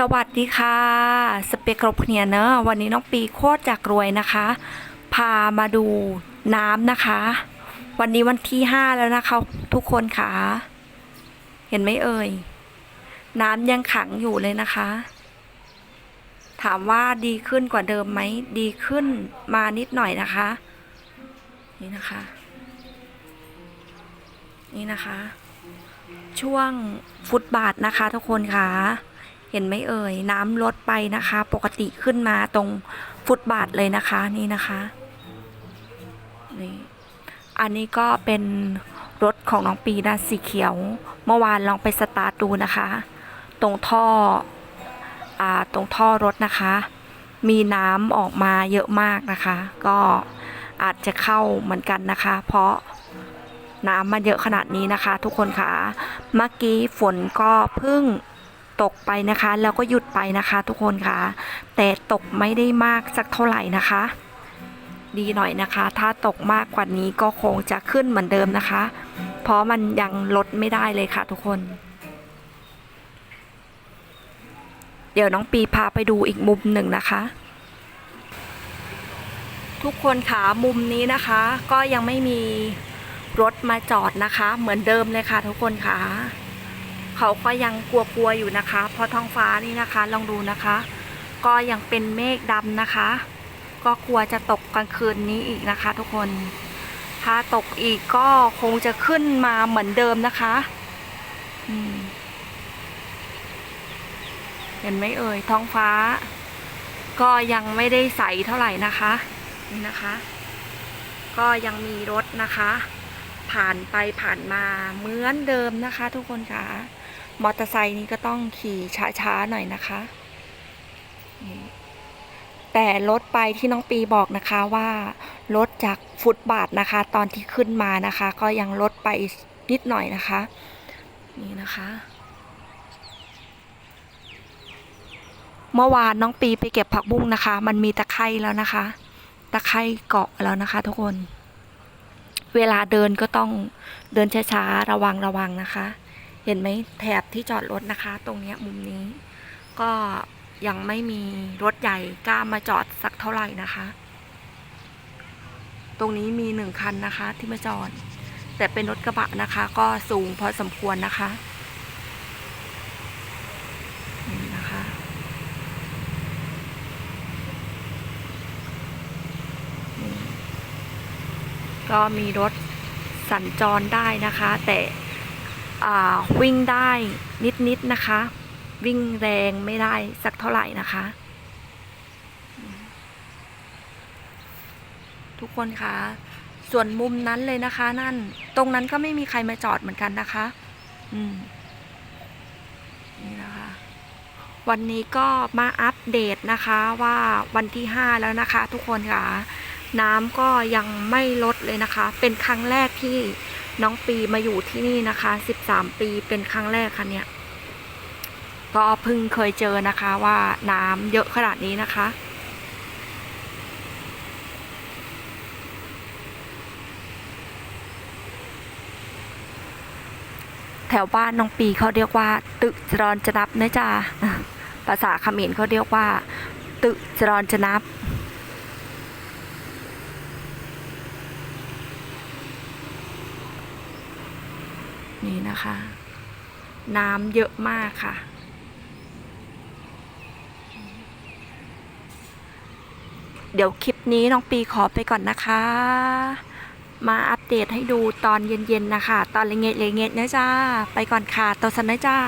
สวัสดีค่ะ สเปกครบเนียเนอะวันนี้น้องปีโคตรจากรวยนะคะ พามาดูน้ำนะคะ วันนี้วันที่ห้าแล้วนะคะทุกคนค่ะ เห็นไหมเอ่ย น้ำยังขังอยู่เลยนะคะ ถามว่าดีขึ้นกว่าเดิมไหม ดีขึ้นมานิดหน่อยนะคะ นี่นะคะ นี่นะคะ ช่วงฟุตบาทนะคะทุกคนค่ะ เห็นไหมเอ่ย น้ำลดไปนะคะ ปกติขึ้นมาตรงฟุตบาทเลยนะคะนี่นะคะนี่อันนี้ก็เป็นรถของน้องปีนะสีเขียว เมื่อวานลองไปสตาร์ทดูนะคะ ตรงท่ออ่าตรงท่อรถนะคะ มีน้ำออกมาเยอะมากนะคะ ก็อาจจะเข้าเหมือนกันนะคะ เพราะน้ำมันเยอะขนาดนี้นะคะ ทุกคนค่ะเมื่อกี้ฝนก็เพิ่ง ตกไปนะคะ แล้วก็หยุดไปนะคะทุกคนค่ะ แต่ตกไม่ได้มากสักเท่าไหร่นะคะ ดีหน่อยนะคะ ถ้าตกมากกว่านี้ก็คงจะขึ้นเหมือนเดิมนะคะ เพราะมันยังลดไม่ได้เลยค่ะทุกคน เดี๋ยวน้องปีพาไปดูอีกมุมหนึ่งนะคะทุกคนค่ะมุมนี้นะคะ ก็ยังไม่มีรถมาจอดนะคะ เหมือนเดิมเลยค่ะทุกคนค่ะ เขาก็ยังกลัวๆอยู่นะคะ เพราะท้องฟ้านี่นะคะลองดูนะคะ ก็ยังเป็นเมฆดำนะคะ ก็กลัวจะตกกลางคืนนี้อีกนะคะ ทุกคน ถ้าตกอีกก็คงจะขึ้นมาเหมือนเดิมนะคะเห็นไหมเอ่ยท้องฟ้า ก็ยังไม่ได้ใสเท่าไหร่นะคะนี่นะคะ ก็ยังมีรถนะคะ ผ่านไปผ่านมาเหมือนเดิมนะคะ ทุกคนค่ะ มอเตอร์ไซค์นี้ก็ต้องขี่ช้าๆหน่อยนะคะ แต่รถไปที่น้องปีบอกนะคะว่ารถจากฟุตบาทนะคะ ตอนที่ขึ้นมานะคะ ก็ยังลดไปนิดหน่อยนะคะ นี่นะคะเมื่อวานน้องปีไปเก็บผักบุ้งนะคะ มันมีตะไคร่แล้วนะคะ ตะไคร่เกาะแล้วนะคะ ทุกคน เวลาเดินก็ต้องเดินช้าๆ ระวังระวังนะคะ เห็นไหมแถบที่จอดรถนะคะ ตรงนี้มุมนี้ ก็ยังไม่มีรถใหญ่กล้ามาจอดสักเท่าไหร่นะคะ ตรงนี้มีหนึ่งคันนะคะที่มาจอด แต่เป็นรถกระบะนะคะ ก็สูงพอสมควรนะคะนี่นะคะ ก็มีรถสัญจรได้นะคะ แต่ วิ่งได้นิดๆนะคะ วิ่งแรงไม่ได้สักเท่าไหร่นะคะ ทุกคนคะส่วนมุมนั้นเลยนะคะ นั่นตรงนั้นก็ไม่มีใครมาจอดเหมือนกันนะคะ อืมนี่นะคะ วันนี้ก็มาอัปเดตนะคะว่าวันที่ห้าแล้วนะคะ ทุกคนค่ะ น้ำก็ยังไม่ลดเลยนะคะ เป็นครั้งแรกที่ น้องปีมาอยู่ที่นี่นะคะ 13 ปีเป็นครั้งแรกค่ะเนี่ยก็เพิ่งเคยเจอนะคะว่าน้ำเยอะขนาดนี้นะคะ แถวบ้านน้องปีเขาเรียกว่า ตึกจรอนจนับนะจ๊ะภาษาเขมรเขาเรียกว่า ตึกจรอนจนับ นี่นะคะ น้ำเยอะมากค่ะ เดี๋ยวคลิปนี้น้องปีขอไปก่อนนะคะ มาอัปเดตให้ดูตอนเย็นๆนะคะ ตอนเลงเงยเลงเงะนะจ้า ไปก่อนค่ะตัวสันนะจ้า